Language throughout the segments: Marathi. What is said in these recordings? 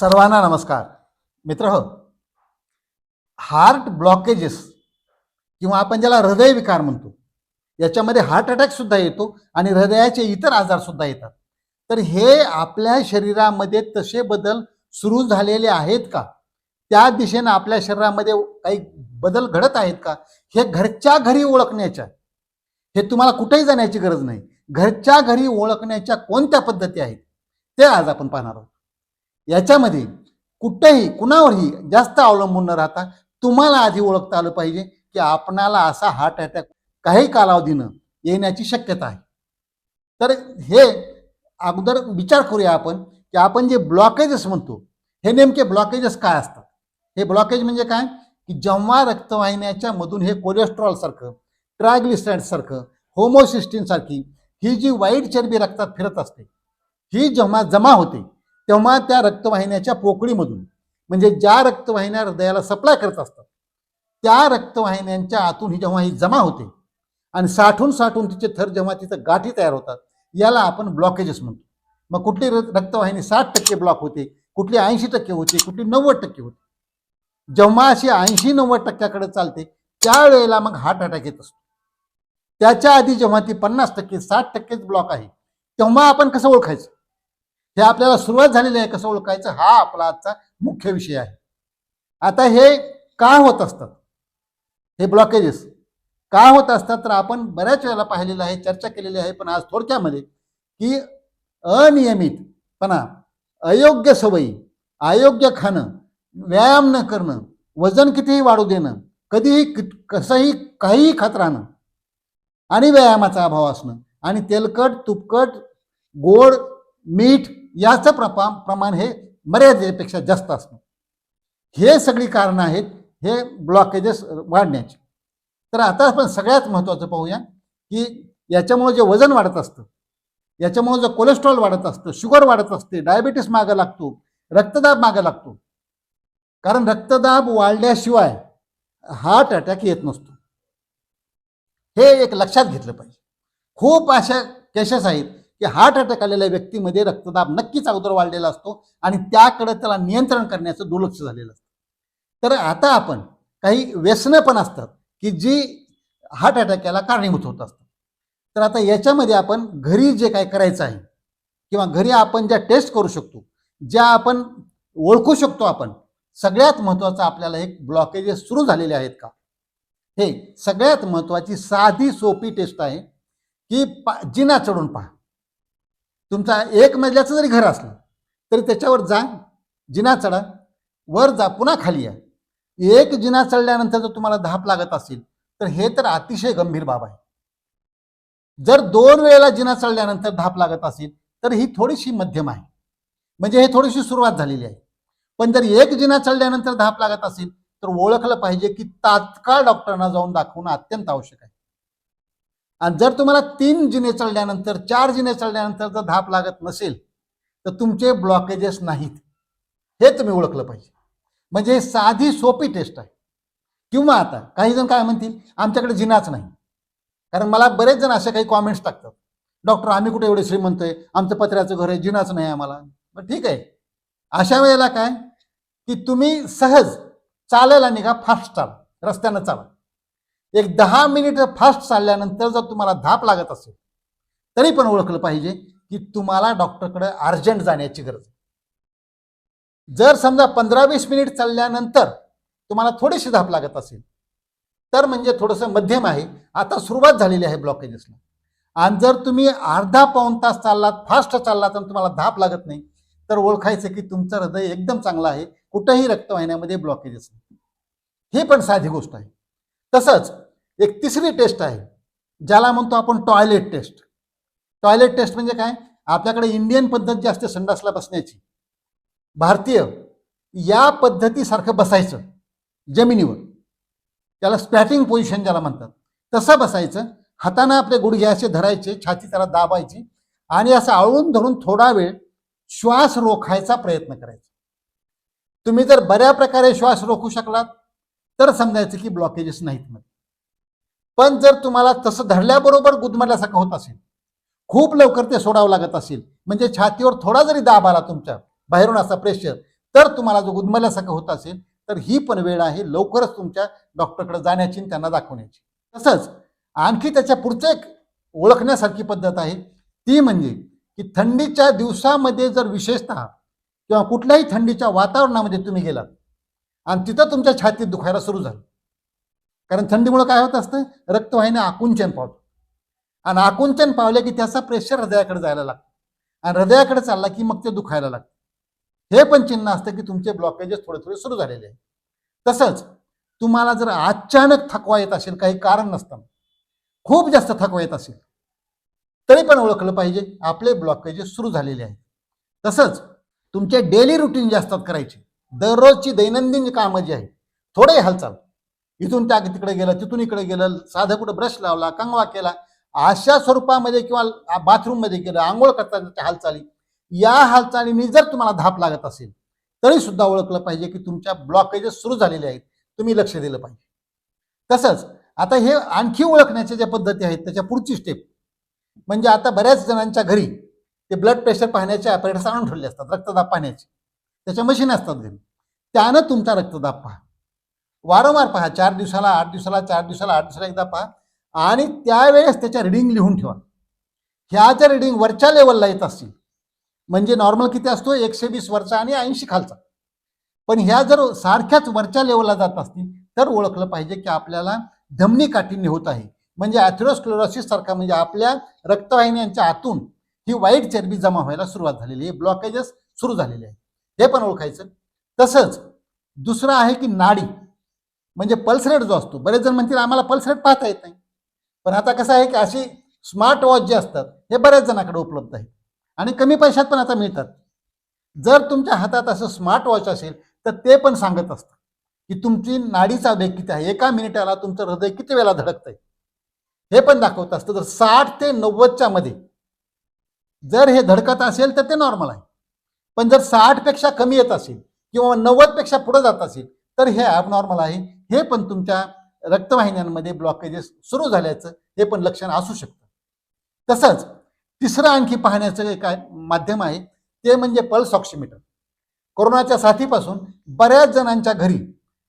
सर्वांना नमस्कार. मित्र हो हार्ट ब्लॉकेजेस किंवा आपण ज्याला हृदयविकार म्हणतो याच्यामध्ये हार्ट अटॅक सुद्धा येतो आणि हृदयाचे इतर आजार सुद्धा येतात. तर हे आपल्या शरीरामध्ये तसे बदल सुरू झालेले आहेत का? त्या दिशेनं आपल्या शरीरामध्ये काही बदल घडत आहेत का? हे घरच्या घरी ओळखण्याच्या हे तुम्हाला कुठेही जाण्याची गरज नाही. घरच्या घरी ओळखण्याच्या कोणत्या पद्धती आहेत ते आज आपण पाहणार आहोत. याच्यामध्ये कुठेही कुणावरही जास्त अवलंबून न राहता तुम्हाला आधी ओळखता आलं पाहिजे की आपणाला असा हार्ट अटॅक काही कालावधीनं येण्याची शक्यता आहे. तर हे अगोदर विचार करूया आपण की आपण जे ब्लॉकेजेस म्हणतो हे नेमके ब्लॉकेजेस काय असतात? हे ब्लॉकेज म्हणजे काय? की जेव्हा रक्तवाहिन्याच्या मधून हे कोलेस्ट्रॉल सारखं होमोसिस्टीनसारखी सारखं सारखी ही जी वाईट चरबी रक्तात फिरत असते ही जेव्हा जमा होते तेव्हा त्या रक्तवाहिन्याच्या पोकळीमधून म्हणजे ज्या रक्तवाहिन्या हृदयाला सप्लाय करत असतात त्या रक्तवाहिन्यांच्या आतून ही जेव्हा ही जमा होते आणि साठून साठून तिचे थर जेव्हा तिथं गाठी तयार होतात याला आपण ब्लॉकेजेस म्हणतो. मग कुठली र- रक्तवाहिनी साठ टक्के ब्लॉक होते कुठली ऐंशी टक्के होते कुठली नव्वद टक्के होते. जेव्हा अशी ऐंशी नव्वद टक्क्याकडे चालते त्यावेळेला मग हार्ट अटॅक येत असतो. त्याच्या आधी जेव्हा ती पन्नास टक्के साठ टक्केच ब्लॉक आहे तेव्हा आपण कसं ओळखायचं? हे आपल्याला सुरुवात झालेली आहे कसं ओळखायचं? हा आपला आजचा मुख्य विषय आहे. आता हे का होत असतात? हे ब्लॉकेजेस का होत असतात? तर आपण बऱ्याच वेळेला पाहिलेलं आहे चर्चा केलेली आहे पण आज थोडक्यामध्ये की अनियमितपणा अयोग्य सवयी अयोग्य खाणं व्यायाम न करणं वजन कितीही वाढू देणं कधीही कसंही काहीही खात राहणं आणि व्यायामाचा अभाव असणं आणि तेलकट तुपकट गोड मीठ याचं प्रपा प्रमाण हे मर्यादेपेक्षा जास्त असणं हे सगळी कारणं आहेत हे ब्लॉकेजेस वाढण्याची. तर आता आपण सगळ्यात महत्त्वाचं पाहूया की याच्यामुळे जे वजन वाढत असतं याच्यामुळे जो कोलेस्ट्रॉल वाढत असतं शुगर वाढत असते डायबिटीस मागं लागतो रक्तदाब मागं लागतो. कारण रक्तदाब वाढल्याशिवाय हार्ट अटॅक येत नसतो. हे एक लक्षात घेतलं पाहिजे. खूप अशा केसेस आहेत की हार्ट अटॅक आलेल्या व्यक्तीमध्ये रक्तदाब नक्कीच अगोदर वाढलेला असतो आणि त्याकडे त्याला नियंत्रण करण्याचं दुर्लक्ष झालेलं असतं. तर आता आपण काही व्यसनं पण असतात की जी हार्ट अटॅक याला कारणीभूत होत असतात. तर आता याच्यामध्ये आपण घरी जे काय करायचं आहे किंवा घरी आपण ज्या टेस्ट करू शकतो ज्या आपण ओळखू शकतो आपण सगळ्यात महत्त्वाचं आपल्याला एक ब्लॉकेजेस सुरू झालेले आहेत का? हे सगळ्यात महत्त्वाची साधी सोपी टेस्ट आहे की पा जिना चढून पहा. तुमचा एक मजल्याचं जरी घर असलं तरी त्याच्यावर जा जिना चढा वर जा पुन्हा खाली या. एक जिना चढल्यानंतर जर तुम्हाला धाप लागत असेल तर हे तर अतिशय गंभीर बाब आहे. जर दोन वेळेला जिना चढल्यानंतर धाप लागत असेल तर ही थोडीशी मध्यम आहे. म्हणजे हे थोडीशी सुरुवात झालेली आहे. पण जर एक जिना चढल्यानंतर धाप लागत असेल तर ओळखलं पाहिजे की तात्काळ डॉक्टरांना जाऊन दाखवणं अत्यंत आवश्यक आहे. आणि जर तुम्हाला तीन जिने चढल्यानंतर चार जिने चढल्यानंतर जर धाप लागत नसेल तर तुमचे ब्लॉकेजेस नाहीत. हे तुम्ही ओळखलं पाहिजे. म्हणजे साधी सोपी टेस्ट आहे. किंवा आता काही जण काय म्हणतील आमच्याकडे जिनाच नाही. कारण मला बरेच जण असे काही कॉमेंट्स टाकतात. डॉक्टर आम्ही कुठे एवढे श्रीमंत आहे? आमचं पत्र्याचं घर आहे जिनाच नाही आम्हाला. मग ठीक आहे. अशा वेळेला काय? की तुम्ही सहज चालायला निघा फास्ट चाला. रस्त्यानं चाला. एक दहा मिनिट फास्ट चालल्यानंतर जर तुम्हाला धाप लागत असेल तरी पण ओळखलं पाहिजे की तुम्हाला डॉक्टरकडे अर्जंट जाण्याची गरज आहे. जर समजा पंधरा वीस मिनिट चालल्यानंतर तुम्हाला थोडीशी धाप लागत असेल तर म्हणजे थोडंसं मध्यम आहे. आता सुरुवात झालेली आहे ब्लॉकेजेसला. आणि जर तुम्ही अर्धा पाऊण तास चाललात फास्ट चाललात आणि तुम्हाला धाप लागत नाही तर ओळखायचं की तुमचं हृदय एकदम चांगलं आहे. कुठंही रक्तवाहिन्यामध्ये ब्लॉकेजेस नाही ही पण साधी गोष्ट आहे. तसंच एक तिसरी टेस्ट आहे ज्याला म्हणतो आपण टॉयलेट टेस्ट. टॉयलेट टेस्ट म्हणजे काय? आपल्याकडे इंडियन पद्धत जी असते संडासला बसण्याची भारतीय या पद्धतीसारखं बसायचं जमिनीवर. त्याला स्पॅटिंग पोझिशन ज्याला म्हणतात तसं बसायचं हातानं आपले गुडघे असे धरायचे छाती त्याला दाबायची आणि असं आळून धरून थोडा वेळ श्वास रोखायचा प्रयत्न करायचा. तुम्ही जर बऱ्या प्रकारे श्वास रोखू शकलात तर समजायचं की ब्लॉकेजेस नाहीत मध्ये पण जर तुम्हाला तसं धरल्याबरोबर गुदमरल्यासारखं होत असेल खूप लवकर ते सोडावं लागत असेल म्हणजे छातीवर थोडा जरी दाब आला तुमच्या बाहेरून असा प्रेशर तर तुम्हाला जो गुदमरल्यासारखं होत असेल तर ही पण वेळ आहे लवकरच तुमच्या डॉक्टरकडे जाण्याची आणि त्यांना दाखवण्याची. तसंच आणखी त्याच्या पुढचं एक ओळखण्यासारखी पद्धत आहे ती म्हणजे की थंडीच्या दिवसामध्ये जर विशेषतः किंवा कुठल्याही थंडीच्या वातावरणामध्ये तुम्ही गेलात आणि तिथं तुमच्या छातीत दुखायला सुरू झालं. कारण थंडीमुळे काय होत असतं? रक्तवाहिन्या आकुंचन पावतो आणि आकुंचन पावले की त्याचा प्रेशर हृदयाकडे जायला लागतो. आणि हृदयाकडे चालला की मग ते दुखायला लागतं. हे पण चिन्ह असतं की तुमचे ब्लॉकेजेस थोडे थोडे सुरू झालेले आहे तसंच तुम्हाला जर अचानक थकवा येत असेल काही कारण नसताना खूप जास्त थकवा येत असेल तरी पण ओळखलं पाहिजे. आपले ब्लॉकेजेस सुरू झालेले आहेत. तसंच तुमचे डेली रुटीन जे असतात करायचे दररोजची दैनंदिन कामं जी आहेत थोडे हालचाल. इथून त्या तिकडे गेलं तिथून इकडे गेलं साधं कुठं ब्रश लावला कंगवा केला अशा स्वरूपामध्ये किंवा बाथरूममध्ये गेलं आंघोळ करताना हालचाली या हालचालीने जर तुम्हाला धाप लागत असेल तरी सुद्धा ओळखलं पाहिजे की तुमच्या ब्लॉकेजेस सुरू झालेले आहेत तुम्ही लक्ष दिलं पाहिजे. तसंच आता हे आणखी ओळखण्याच्या ज्या पद्धती आहेत त्याच्या पुढची स्टेप म्हणजे आता बऱ्याच जणांच्या घरी ते ब्लड प्रेशर पाहण्याचे ॲपरेटर्स आणून ठेवले असतात रक्तदाब पाहण्याचे. त्याच्या मशीन असतात घरी. त्यानं तुमचा रक्तदाब पहा. वारंवार पहा चार दिवसाला आठ दिवसाला चार दिवसाला आठ दिवसाला एकदा पहा. आणि त्यावेळेस त्याच्या रिडिंग लिहून ठेवा. ह्याच्या रिडिंग वरच्या लेवलला येत असतील. म्हणजे नॉर्मल किती असतो? एकशे वीस वरचा आणि ऐंशी खालचा. पण ह्या जर सारख्याच वरच्या लेवलला जात असतील तर ओळखलं पाहिजे की आपल्याला धमनी काठीण्य होत आहे. म्हणजे ॲथेरोस्क्लोरोसिस सारखा म्हणजे आपल्या रक्तवाहिन्यांच्या आतून ही वाईट चरबी जमा व्हायला सुरुवात झालेली आहे. ब्लॉकेजेस सुरू झालेले आहे हे पण ओळखायचं. तसंच दुसरं आहे की नाडी म्हणजे पल्स रेट जो असतो. बरेच जण म्हणतील आम्हाला पल्स रेट पाहता येत नाही. पण आता कसं आहे की अशी स्मार्ट वॉच जे असतात हे बऱ्याच जणांकडे उपलब्ध आहेत. आणि कमी पैशात पण आता मिळतात. जर तुमच्या हातात असं स्मार्ट वॉच असेल तर ते पण सांगत असतं की तुमची नाडीचा वेग किती आहे? एका मिनिटाला तुमचं हृदय किती वेळा धडकतंय? हे पण दाखवत असतं. तर साठ ते नव्वदच्या मध्ये जर हे धडकत असेल तर ते नॉर्मल आहे. पण जर साठपेक्षा कमी येत असेल किंवा नव्वदपेक्षा पुढे जात असेल तर हे ॲबनॉर्मल आहे. हे पण तुमच्या रक्तवाहिन्यांमध्ये ब्लॉकेजेस सुरू झाल्याचं हे पण लक्षण असू शकतं. तसंच तिसरं आणखी पाहण्याचं एक माध्यम आहे ते म्हणजे पल्स ऑक्सिमीटर कोरोनाच्या साथीपासून बऱ्याच जणांच्या घरी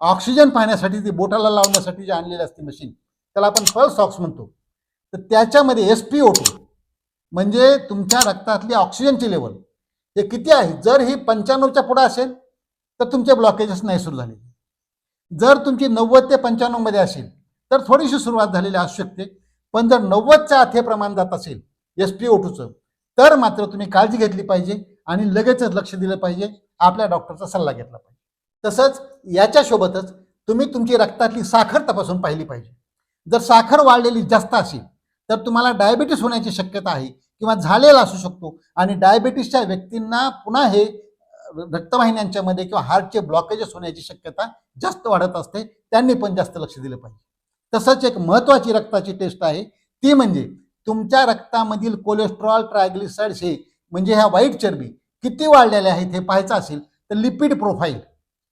ऑक्सिजन पाहण्यासाठी ती बोटाला लावण्यासाठी जे आणलेली असते मशीन त्याला आपण पल्स ऑक्स म्हणतो. तर त्याच्यामध्ये एस पी ओ टू म्हणजे तुमच्या रक्तातली ऑक्सिजनची लेवल हे किती आहे? जर ही पंच्याण्णवच्या पुढं असेल तर तुमचे ब्लॉकेजेस नाही सुरू झाले जर तुमची नव्वद ते पंच्याण्णवमध्ये असेल तर थोडीशी सुरुवात झालेली असू शकते पण जर नव्वदच्या आथे प्रमाण जात असेल एस पी ओटूचं तर मात्र तुम्ही काळजी घेतली पाहिजे आणि लगेचच लक्ष दिलं पाहिजे. आपल्या डॉक्टरचा सल्ला घेतला पाहिजे. तसंच याच्यासोबतच तुम्ही तुमची रक्तातली साखर तपासून पाहिली पाहिजे. जर साखर वाढलेली जास्त असेल तर तुम्हाला डायबिटीस होण्याची शक्यता आहे किंवा झालेला असू शकतो आणि डायबिटीसच्या व्यक्तींना पुन्हा हे रक्तवाहिन्यांच्या मध्ये किंवा हार्टचे ब्लॉकेजेस होण्याची शक्यता जास्त वाढत असते. त्यांनी पण जास्त लक्ष दिलं पाहिजे. तसंच एक महत्वाची रक्ताची टेस्ट आहे. ती म्हणजे तुमच्या रक्तामधील कोलेस्ट्रॉल ट्रायग्लिसाइड्स हे म्हणजे ह्या वाईट चरबी किती वाढलेल्या आहेत हे पाहायचं असेल तर लिपिड प्रोफाईल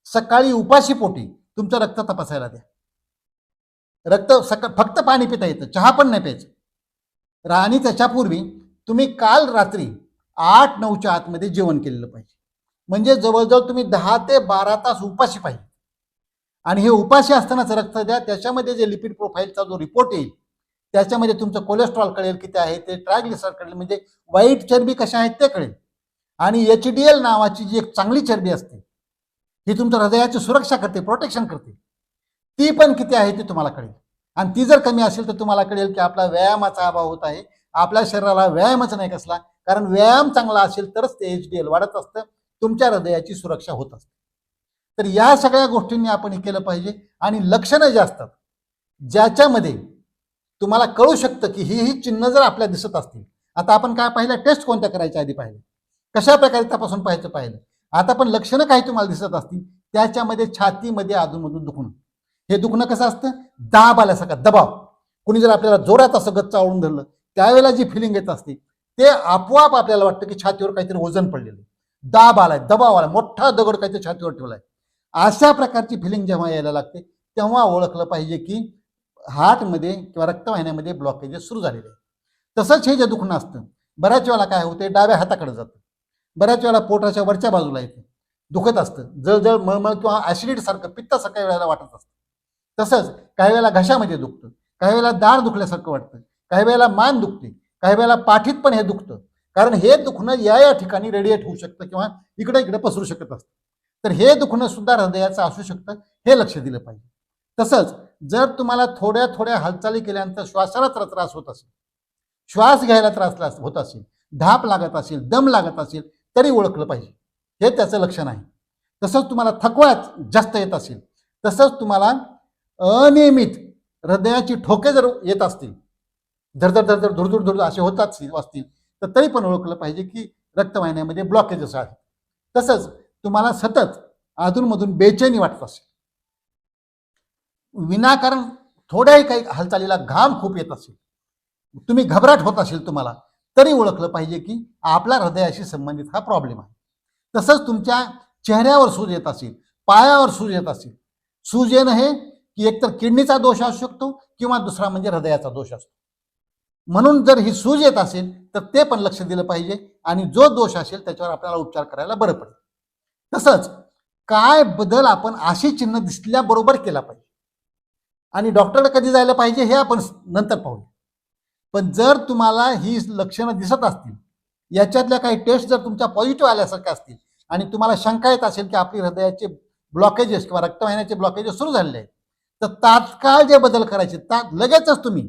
सकाळी उपाशी पोटी तुमचं रक्त तपासायला द्या. रक्त सका फक्त पाणी पिता येतं चहा पण नाही प्यायचं. आणि त्याच्यापूर्वी तुम्ही काल रात्री आठ नऊच्या आतमध्ये जेवण केलेलं पाहिजे. म्हणजे जवळजवळ तुम्ही दहा ते बारा तास उपाशी पाहिजे. आणि हे उपाशी असतानाच रक्त द्या त्याच्यामध्ये जे लिपिड प्रोफाईलचा जो रिपोर्ट येईल त्याच्यामध्ये तुमचं कोलेस्ट्रॉल कळेल किती आहे ते ट्रायग्लिसर कळेल म्हणजे वाईट चरबी कशा आहेत ते कळेल. आणि एच डी एल नावाची जी एक चांगली चरबी असते ही तुमच्या हृदयाची सुरक्षा करते प्रोटेक्शन करते. ती पण किती आहे ते तुम्हाला कळेल. आणि ती जर कमी असेल तर तुम्हाला कळेल की आपला व्यायामाचा अभाव होत आहे. आपल्या शरीराला व्यायामच नाही कसला कारण व्यायाम चांगला असेल तरच ते एच डी एल वाढत असतं. तुमच्या हृदयाची सुरक्षा होत असते. तर या सगळ्या गोष्टींनी आपण हे केलं पाहिजे आणि लक्षणं जे असतात ज्याच्यामध्ये तुम्हाला कळू शकतं की ही ही चिन्ह जर आपल्या दिसत असतील आता आपण काय पाहिलं टेस्ट कोणत्या करायच्या आधी पाहिलं? कशा प्रकारे तपासून पाहायचं पाहिलं? आता पण लक्षणं काही तुम्हाला दिसत असतील त्याच्यामध्ये छातीमध्ये अधूनमधून दुखणं. हे दुखणं कसं असतं? दाब आल्यासारखा दबाव. कुणी जर आपल्याला जोरात असं गच्च आवळून धरलं त्यावेळेला जी फिलिंग येत असते ते आपोआप आपल्याला वाटतं की छातीवर काहीतरी वजन पडलेलं दाब आलाय दबाव आलाय मोठा दगड काहीतरी छातीवर ठेवलाय. अशा प्रकारची फिलिंग जेव्हा यायला लागते तेव्हा ओळखलं पाहिजे की हार्टमध्ये किंवा रक्तवाहिन्यामध्ये ब्लॉकेजेस सुरू झालेले आहे. तसंच हे जे दुखणं असतं बऱ्याच वेळेला काय होते डाव्या हाताकडे जातं. बऱ्याच वेळेला पोटाच्या वरच्या बाजूला येतं. दुखत असतं जळजळ मळमळ किंवा ऍसिडिटी सारखं पित्तासारखं काही वेळेला वाटत असतं. तसंच काही वेळेला घशामध्ये दुखतं काही वेळेला दाढ दुखल्यासारखं वाटतं काही वेळेला मान दुखते काही वेळेला पाठीत पण हे दुखतं. कारण हे दुखणं या या ठिकाणी रेडिएट होऊ शकतं किंवा इकडे इकडे पसरू शकत असतं. तर हे दुखणं सुद्धा हृदयाचं असू शकतं हे लक्ष दिलं पाहिजे. तसंच जर तुम्हाला थोड्या थोड्या हालचाली केल्यानंतर श्वासाला तर त्रास होत असेल श्वास घ्यायला त्रास होत असेल धाप लागत असेल दम लागत असेल तरी ओळखलं पाहिजे. हे त्याचं लक्षण आहे. तसंच तुम्हाला थकवाच जास्त येत असेल तसंच तुम्हाला अनियमित हृदयाची ठोके जर येत असतील धडधड धडधड धुरधुर धुरधुर असे होतात असतील तर तरी पण ओळखलं पाहिजे की रक्तवाहिन्यामध्ये ब्लॉकेजेस आहेत तसंच तुम्हाला सतत अधूनमधून बेचैनी वाटत असेल. विनाकारण थोड्याही काही हालचालीला घाम खूप येत असेल. तुम्ही घबराट होत असेल तुम्हाला तरी ओळखलं पाहिजे की आपला हृदयाशी संबंधित हा प्रॉब्लेम आहे. तसंच तुमच्या चेहऱ्यावर सूज येत असेल पायावर सूज येत असेल. सूज येणं हे की एकतर किडनीचा दोष असू शकतो किंवा दुसरा म्हणजे हृदयाचा दोष असतो. म्हणून जर ही सूज येत असेल तर ते पण लक्ष दिलं पाहिजे आणि जो दोष असेल त्याच्यावर आपल्याला उपचार करायला बरं पडेल. तसंच काय बदल आपण अशी चिन्ह दिसल्याबरोबर केला पाहिजे. आणि डॉक्टरला कधी जायला पाहिजे हे आपण नंतर पाहू पण जर तुम्हाला ही लक्षणं दिसत असतील याच्यातल्या काही टेस्ट जर तुमच्या पॉझिटिव्ह आल्यासारख्या असतील आणि तुम्हाला शंका येत असेल की आपली हृदयाचे ब्लॉकेजेस किंवा रक्तवाहिन्याचे ब्लॉकेजेस सुरू झालेले आहेत तर तात्काळ जे बदल करायचे ता लगेचच तुम्ही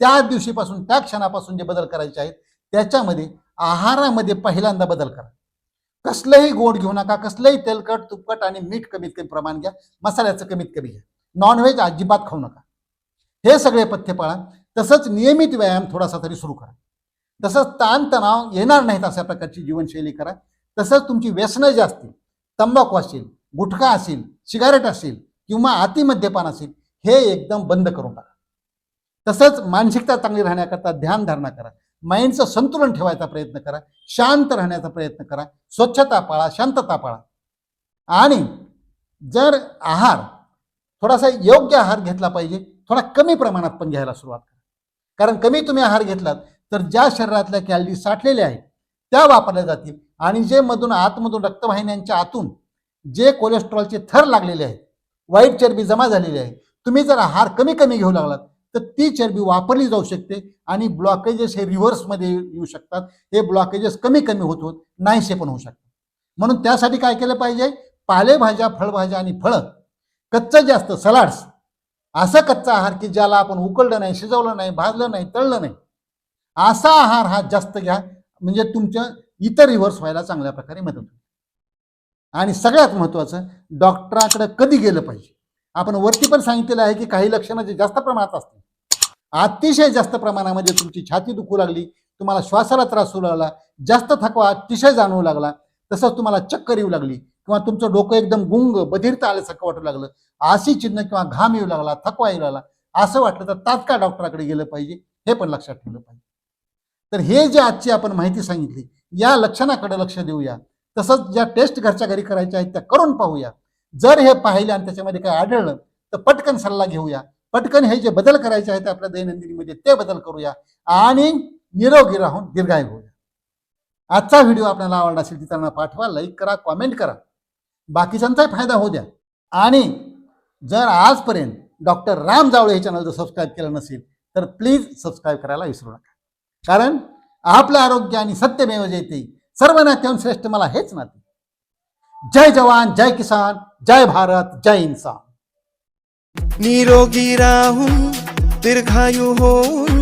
त्या दिवशीपासून त्या क्षणापासून जे बदल करायचे आहेत त्याच्यामध्ये आहारामध्ये पहिल्यांदा बदल करा. कसलंही गोड घेऊ नका कसलंही तेलकट तुपकट आणि मीठ कमीत कमी प्रमाण घ्या मसाल्याचं कमीत कमी घ्या. नॉनव्हेज अजिबात खाऊ नका. हे सगळे पथ्य पाळा. तसंच नियमित व्यायाम थोडासा तरी सुरू करा. तसंच ताणतणाव येणार नाहीत अशा प्रकारची जीवनशैली करा. तसंच तुमची व्यसनं जी असतील तंबाखू असेल गुटखा असेल सिगारेट असेल किंवा अतिमद्यपान असेल हे एकदम बंद करून टाका. तसंच मानसिकता चांगली राहण्याकरता ध्यान धारणा करा. माइंडचं संतुलन ठेवायचा प्रयत्न करा. शांत राहण्याचा प्रयत्न करा. स्वच्छता पाळा शांतता पाळा. आणि जर आहार थोडासा योग्य आहार घेतला पाहिजे थोडा कमी प्रमाणात पण घ्यायला सुरुवात करा. कारण कमी तुम्ही आहार घेतलात तर ज्या शरीरातल्या कॅलरी साठलेल्या आहेत त्या वापरल्या जातील. आणि जे मधून आतमधून रक्तवाहिन्यांच्या आतून जे कोलेस्ट्रॉलचे थर लागलेले आहेत वाईट चरबी जमा झालेली आहे तुम्ही जर आहार कमी कमी घेऊ लागलात तर ती चरबी वापरली जाऊ शकते आणि ब्लॉकेजेस हे रिव्हर्समध्ये येऊ शकतात. हे ब्लॉकेजेस कमी कमी होत होत नाहीसे पण होऊ शकतात. म्हणून त्यासाठी काय केलं पाहिजे? पालेभाज्या फळभाज्या आणि फळं. कच्चं जास्त सलाड्स असा कच्चा आहार की ज्याला आपण उकळलं नाही शिजवलं नाही भाजलं नाही तळलं नाही. असा आहार हा जास्त घ्या. म्हणजे तुमचं इतर रिव्हर्स व्हायला चांगल्या प्रकारे मदत होईल. आणि सगळ्यात महत्त्वाचं डॉक्टराकडे कधी गेलं पाहिजे? आपण वरती पण सांगितलेलं आहे की काही लक्षणं जे जास्त प्रमाणात असतील अतिशय जास्त प्रमाणामध्ये तुमची छाती दुखू लागली तुम्हाला श्वासाला त्रास होऊ लागला जास्त थकवा अतिशय जाणवू लागला तसंच तुम्हाला चक्कर येऊ लागली किंवा तुमचं डोकं एकदम गुंग बधिरता आल्यासारखं वाटू लागलं आशी चिन्ह किंवा घाम येऊ लागला थकवा येऊ लागला असं वाटलं तर तात्काळ डॉक्टराकडे गेलं पाहिजे हे पण लक्षात ठेवलं पाहिजे. तर हे जे आजची आपण माहिती सांगितली या लक्षणाकडे लक्ष देऊया. तसंच ज्या टेस्ट घरच्या घरी करायच्या आहेत त्या करून पाहूया. जर हे पाहिलं आणि त्याच्यामध्ये काय आढळलं तर पटकन सल्ला घेऊया. पटकन हे जे बदल करायचे आहेत आपल्या दैनंदिनीमध्ये ते बदल करूया. आणि निरोगी राहून दीर्घाय होऊया. आजचा व्हिडिओ आपल्याला आवडला असेल तिथं पाठवा लाईक करा कॉमेंट करा. बाकीच्यांचाही फायदा होऊ द्या. आणि जर आजपर्यंत डॉक्टर राम जावळे हे चॅनल जर सबस्क्राईब केलं नसेल तर प्लीज सबस्क्राईब करायला विसरू नका. कारण आपलं आरोग्य आणि सत्यमेव जयते सर्व नात्याहून श्रेष्ठ मला हेच नाते. जय जवान जय किसान जय भारत जय इन्सान. निरोगी राहून दीर्घायू होऊन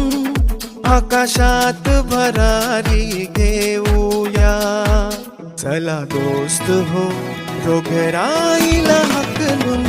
आकाशात भरारी घेऊया. चला दोस्त हो रोगराईला हकलून